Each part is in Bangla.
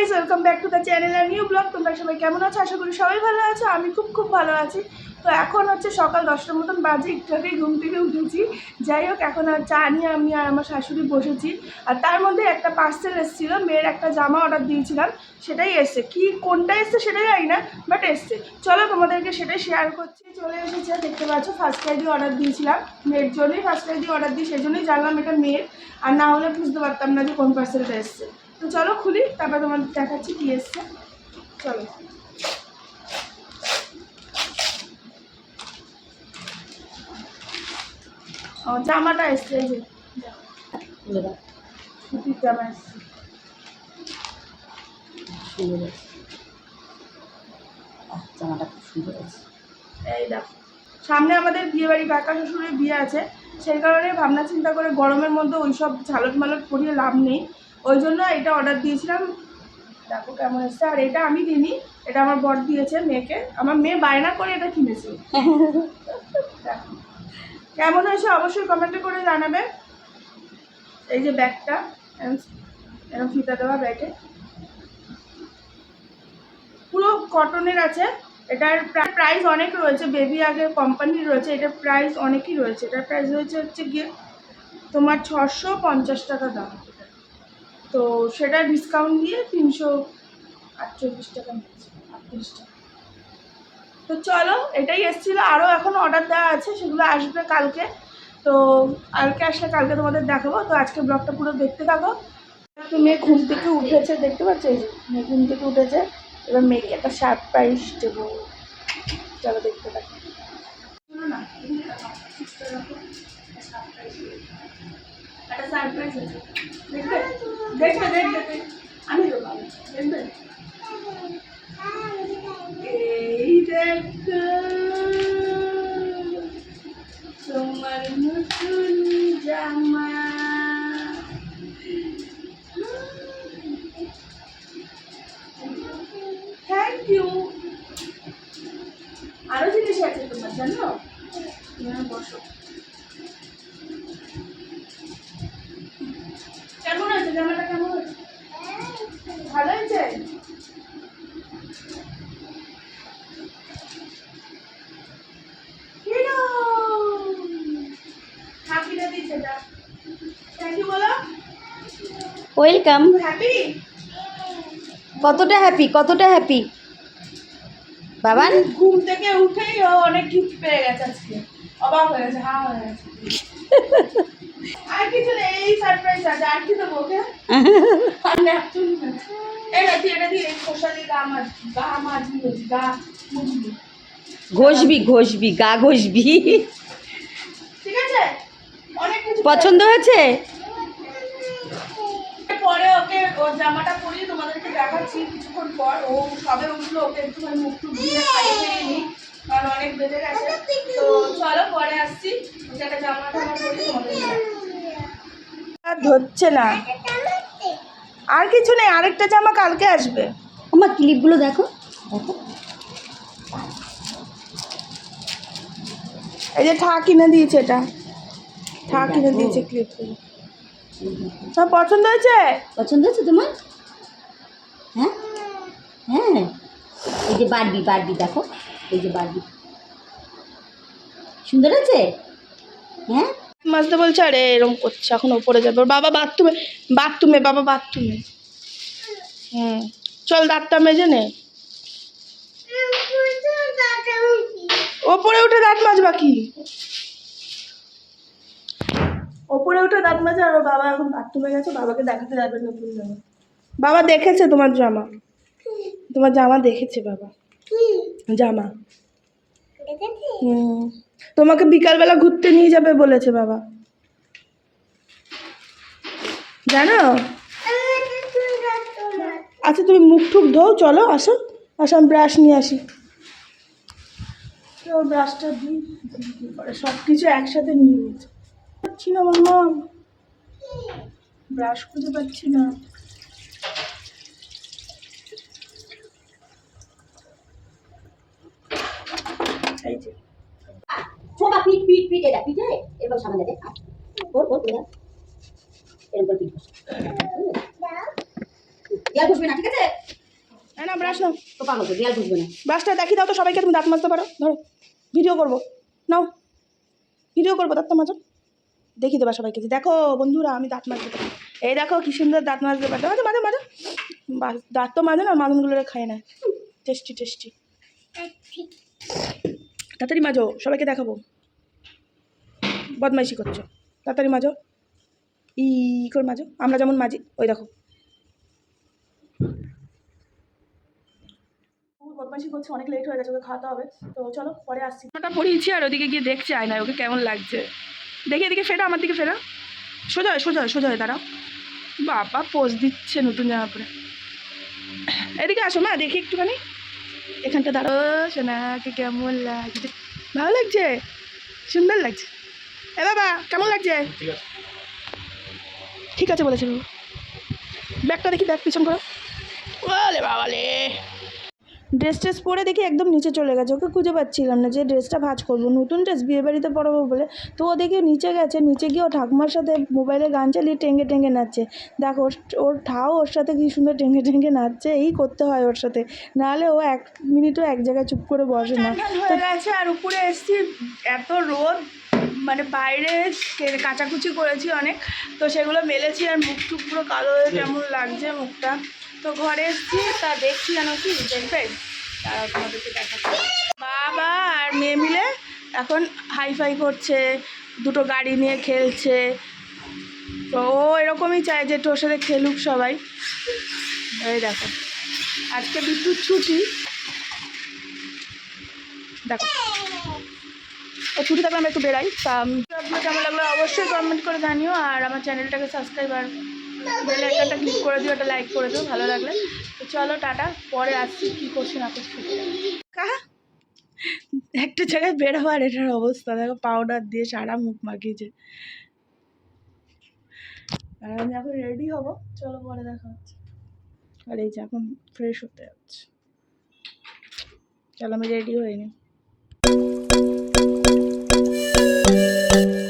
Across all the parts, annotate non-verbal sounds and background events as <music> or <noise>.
Guys welcome back to the channel R new blog তোমরা সবাই কেমন আছো? আশা করি সবাই ভালো আছো। আমি খুব খুব ভালো আছি। তো এখন হচ্ছে সকাল দশটার মতন বাজে। একটু আগেই ঘুম থেকে উঠেছি। যাই হোক, এখন আর চা নিয়ে আমি আর আমার শাশুড়ি বসেছি। আর তার মধ্যে একটা পার্সেল এসেছিল। মেয়ের একটা জামা অর্ডার দিয়েছিলাম। সেটাই এসছে। কি, কোনটা এসছে সেটাই জানি না বাট এসছে। চলো, তোমাদেরকে সেটাই শেয়ার করছি। চলে এসেছে, দেখতে পাচ্ছ ফার্স্ট আইডি অর্ডার দিয়েছিলাম। মেয়ের জন্যই ফার্স্ট আইডি অর্ডার দিই, সেই জন্যই জানলাম এটা মেয়ের। আর না হলে বুঝতে পারতাম না যে কোন পার্সেলটা এসছে। তো চলো খুলি তারপর তোমার দেখাচ্ছি কি এসছে। চলো। ও জামাটা এসছে এই যে। সুতির জামা এসছে। সুন্দর জামাটা খুব সুন্দর আছে। এই দেখো সামনে আমাদের বিয়ে বাড়ি কাকা শ্বশুরের বিয়ে আছে। সেই কারণে ভাবনা চিন্তা করে গরমের মধ্যে ওই সব ঝালট মালট পরিয়ে লাভ নেই। ওই জন্য এটা অর্ডার দিয়েছিলাম। দেখো কেমন এসছে। আর এটা আমি দিইনি, এটা আমার বর দিয়েছে মেয়েকে। আমার মেয়ে বায়না করে এটা কিনেছে। কেমন হয়েছে অবশ্যই কমেন্টে করে জানাবে। এই যে ব্যাগটা, এরম ফিতা দেওয়া ব্যাগে। পুরো কটনের আছে। এটার প্রাইস অনেক রয়েছে। বেবি আগে কোম্পানির রয়েছে। এটার প্রাইস অনেকই রয়েছে। এটার প্রাইস রয়েছে হচ্ছে গিয়ে তোমার ছশো পঞ্চাশ টাকা দাম। তো সেটা ডিসকাউন্ট দিয়ে তিনশো আটচল্লিশ টাকা আটত্রিশ টাকা। তো চলো এটাই এসেছিল। আরও এখন অর্ডার দেওয়া আছে সেগুলো আসবে কালকে। তো কালকে আসলে কালকে তোমাদের দেখাবো। তো আজকে ব্লগটা পুরো দেখতে থাকো। তো মেয়ে ঘুম থেকে উঠেছে দেখতে পাচ্ছ? এই যে মেয়ে ঘুম থেকে উঠেছে। এবার মেয়েকে একটা সারপ্রাইজ দেবো। চলো দেখতে থাকো। না, সারপ্রাইজ আছে। দেখবে? দেখবে দেখবে। আমি দেবো আমি, দেখবে? এই দেখো তোমার নতুন জামা। থ্যাংক ইউ আরও জিনিস আছে তোমার জানো? বসো কেমন আছে জামাটা কেমন আছে ভালো হয়েছে? বলো? ওয়েলকাম। হ্যাপি? কতটা হ্যাপি কতটা হ্যাপি? বাবান? ঘুম থেকে উঠেই ও অনেক গিফট পেয়ে গেছে আজকে। অবাক হয়ে গেছে হা হয়ে গেছে <laughs> ঘষবি ঘষবি গা ঘষবি। ঠিক আছে? অনেক পছন্দ হয়েছে? পরে ওকে ওর জামাটা পরিয়ে তোমাদেরকে দেখাচ্ছি কিছুক্ষণ পর। ও সবে উঠল ওকে একটুখানি মুখ টুক দিয়ে খাইয়ে দিয়ে নিই কারণ অনেক গেছে। তো চলো পরে আসছি। ওকে একটা জামা টামা পরিয়ে ধরছে না। আর কিছু নেই আরেকটা জামা কালকে আসবে। আমার ক্লিপগুলো দেখো। দেখো এই যে ঠা কিনে দিয়েছে এটা। ঠা কিনে দিয়েছে ক্লিপগুলো। সব পছন্দ হয়েছে? পছন্দ হয়েছে তোমার? হ্যাঁ? হ্যাঁ। এই যে বারবি বারবি দেখো। এই যে বারবি। সুন্দর আছে হ্যাঁ? মাজতে বলছে আরে এরকম করছে এখন ওপরে যাবে। বাবা বাথরুমে বাথরুমে বাবা বাথরুমে হুম। চল দাঁতটা মেজে নে। ওপরে উঠে দাঁত মাজবা কি? ওপরে উঠে দাঁত মাজে আর বাবা এখন বাথরুমে গেছে বাবাকে দেখাতে যাবে নতুন জামা। বাবা দেখেছে তোমার জামা? তোমার জামা দেখেছে বাবা? জামা। হুম। তোমাকে বিকালবেলা ঘুরতে নিয়ে যাবে বলেছে বাবা। জানো? আচ্ছা তুমি মুখ টুক ধো, চলো, আসো। আসো, আমি ব্রাশ নিয়ে আসি। ব্রাশটা দিই সব কিছু একসাথে নিয়ে নিয়েছে না মামা ব্রাশ খুঁজে পাচ্ছি না এই যে পিঠ এটা পিঠে এরকম সামনে দে ওর ওর এরকম করে। দেয়াল না ঠিক আছে না না ব্রাশ নাও। তো পাগল তো দেয়াল না ব্রাশটা দেখিয়ে দাও তো সবাইকে তুমি দাঁত মাজতে পারো। ধরো ভিডিও করব। নাও ভিডিও করব দাঁত তো মাজো। দেখিয়ে দেবা সবাইকে যে দেখো বন্ধুরা আমি দাঁত মাজতে পারি। এই দেখো কি সুন্দর দাঁত মাজতে পারো। মাঝে মাঝে মাঝে বাস দাঁত তো মাজে না মাদনগুলো খায় না। Tasty tasty. তাড়াতাড়ি মাজো সবাইকে দেখাবো। বদমাইশি করছ। তাড়াতাড়ি মাজো। ই করে মাজো। আমরা যেমন মাজি, ওই দেখো। বদমাইশি অনেক লেট হয়ে গেছে খাওয়াতে হবে। তো চলো, পরে আসছি। ওটা পরিয়েছি আর ওদিকে গিয়ে আয় না ওকে কেমন লাগছে। দেখি এদিকে ফেরা, আমার দিকে ফেরা। সোজা হয়ে সোজা হয়ে সোজা হয়ে দাঁড়াও। পোজ দিচ্ছে নতুন জামা পরে। এদিকে আসো দেখি একটুখানি। এখানটা দাঁড়ো কেমন লাগছে। ভালো লাগছে? সুন্দর লাগছে। এ বাবা কেমন লাগছে? ঠিক আছে বলেছে বাবু। ব্যাগটা দেখি ব্যাগ পিছন করো ওলে বাবালে। ড্রেস ট্রেস পরে দেখি একদম নিচে চলে গেছে ওকে খুঁজে পাচ্ছিলাম না যে ড্রেসটা ভাজ করব। নতুন ড্রেস বিয়ে বাড়িতে পরাবো বলে। তো ও দেখি নিচে গেছে নিচে গিয়ে ও ঠাকুমার সাথে মোবাইলে গান চালিয়ে টেঙ্গে টেঙ্গে নাচছে। দেখো ওর ওর ঠাও ওর সাথে কি সুন্দর টেঙ্গে টেঙ্গে নাচছে এই করতে হয় ওর সাথে। নাহলে ও এক মিনিটও এক জায়গায় চুপ করে বসে না। হয়ে গেছে আর উপরে এসছি এত রোদ। মানে বাইরে কাচাকুচি করেছি অনেক, তো সেগুলো মেলেছি আর মুখ টুক পুরো কালো হয়ে কেমন লাগছে মুখটা। তো ঘরে এসছি, তা দেখছি জানো কি, দেখবে? বাবা আর মেয়ে মিলে এখন হাইফাই করছে, দুটো গাড়ি নিয়ে খেলছে। তো ও এরকমই চায় যে তোর সাথে খেলুক সবাই। এই দেখো, আজকে বিদ্যুৎ ছুটি। দেখো। ছুটি থাকলে আমরা একটু বেরাই। তা আপনার কেমন লাগল অবশ্যই কমেন্ট করে জানিও, আর আমার চ্যানেলটাকে সাবস্ক্রাইব আর বেল ক্লিক করে দিও ওটা লাইক করে দিও, ভালো লাগলে। তো চলো, টাটা, পরে আসছি, কী করছি না করছি? একটা জায়গায় বেরোবার এটার অবস্থা, দেখো পাউডার দিয়ে সারা মুখ মাখিয়েছে। আর আমি এখন রেডি হব, চলো পরে দেখা হচ্ছে। আর এই যে এখন ফ্রেশ হতে যাচ্ছে। চলো, আমি রেডি হয়ে নিই Thank you.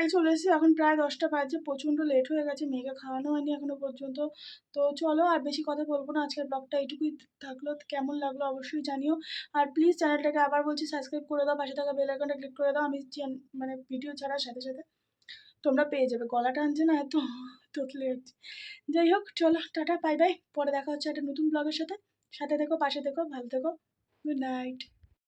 বাড়ি চলে এসেছি। এখন প্রায় দশটা বাজে প্রচণ্ড লেট হয়ে গেছে, মেয়েকে খাওয়ানো হয়নি এখনও পর্যন্ত। তো চলো আর বেশি কথা বলব না, আজকের ব্লগটা এইটুকুই থাকল। কেমন লাগল অবশ্যই জানিও। আর প্লিজ চ্যানেলটাকে আবার বলছি সাবস্ক্রাইব করে দাও, পাশে থাকা বেল আইকনটা ক্লিক করে দাও। আমি মানে ভিডিও ছাড়ার সাথে সাথে তোমরা পেয়ে যাবে। গলা টানছে না, এত তোতলে যাচ্ছে যাই হোক, চলো, টাটা বাই বাই পরে দেখা হচ্ছে একটা নতুন ব্লগের সাথে। সাথে থেকো, পাশে থেকো, ভালো থেকো। Good night